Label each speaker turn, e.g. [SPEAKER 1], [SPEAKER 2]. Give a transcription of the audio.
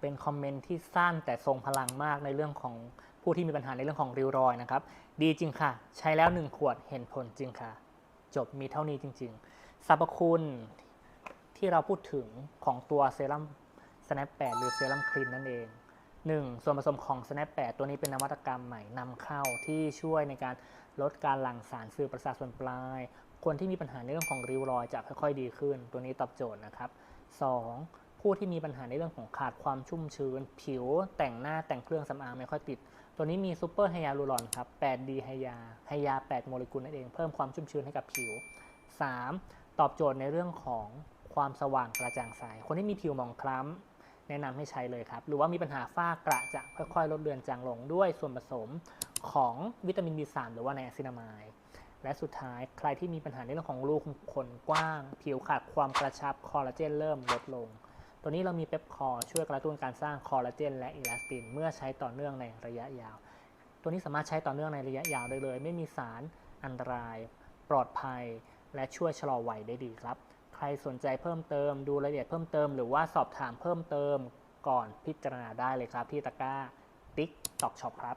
[SPEAKER 1] เป็นคอมเมนต์ที่สั้นแต่ทรงพลังมากในเรื่องของผู้ที่มีปัญหาในเรื่องของริ้วรอยนะครับ ดีจริงค่ะ ใช้แล้ว 1 ขวดเห็นผลจริงค่ะ จบมีเท่านี้จริง ๆ สรรพคุณที่เราพูดถึงของตัวเซรั่ม Snap 8 หรือเซรั่มครีมนั่นเอง 1. ส่วนผสมของ Snap 8 ตัวนี้เป็นนวัตกรรมใหม่นำเข้าที่ช่วยในการลดการหลั่งสารสื่อประสาทส่วนปลาย คนที่มีปัญหาในเรื่องของริ้วรอยจะค่อยๆดีขึ้น ตัวนี้ตอบโจทย์นะครับ 2. ผู้ที่มีปัญหาในเรื่องของขาดความชุ่มชื้น ผิวแต่งหน้าแต่งเครื่องสำอางไม่ค่อยติด ตัวนี้มีซูเปอร์ไฮยาลูรอนครับ 8D ไฮยาไฮยา 8 โมเลกุลนั่นเอง เพิ่มความชุ่มชื้นให้กับผิว 3. ตอบโจทย์ในเรื่องของความสว่างกระจ่างใส คนที่มีผิวหมองคล้ำ แนะนำให้ใช้เลยครับ หรือว่ามีปัญหาฝ้ากระจะค่อยๆ ลดเลือนจางลงด้วยส่วนผสมของวิตามิน B3 หรือว่าไนอะซินามายและสุดท้ายใครที่มีปัญหาในเรื่องของรูขุมขนกว้าง ผิวขาดความกระชับคอลลาเจนเริ่มลดลง ตัวนี้เรามีเปปคอช่วยกระตุ้นการสร้างคอลลาเจนและอิลาสติน เมื่อใช้ต่อเนื่องในระยะยาว ตัวนี้สามารถใช้ต่อเนื่องในระยะยาวได้เลย ไม่มีสารอันตราย ปลอดภัย และช่วยชะลอวัยได้ดีครับ ใครสนใจเพิ่มเติม ดูรายละเอียดเพิ่มเติม หรือว่าสอบถามเพิ่มเติมก่อนพิจารณาได้เลยครับที่ตะกร้าติ๊กตอกช็อปครับ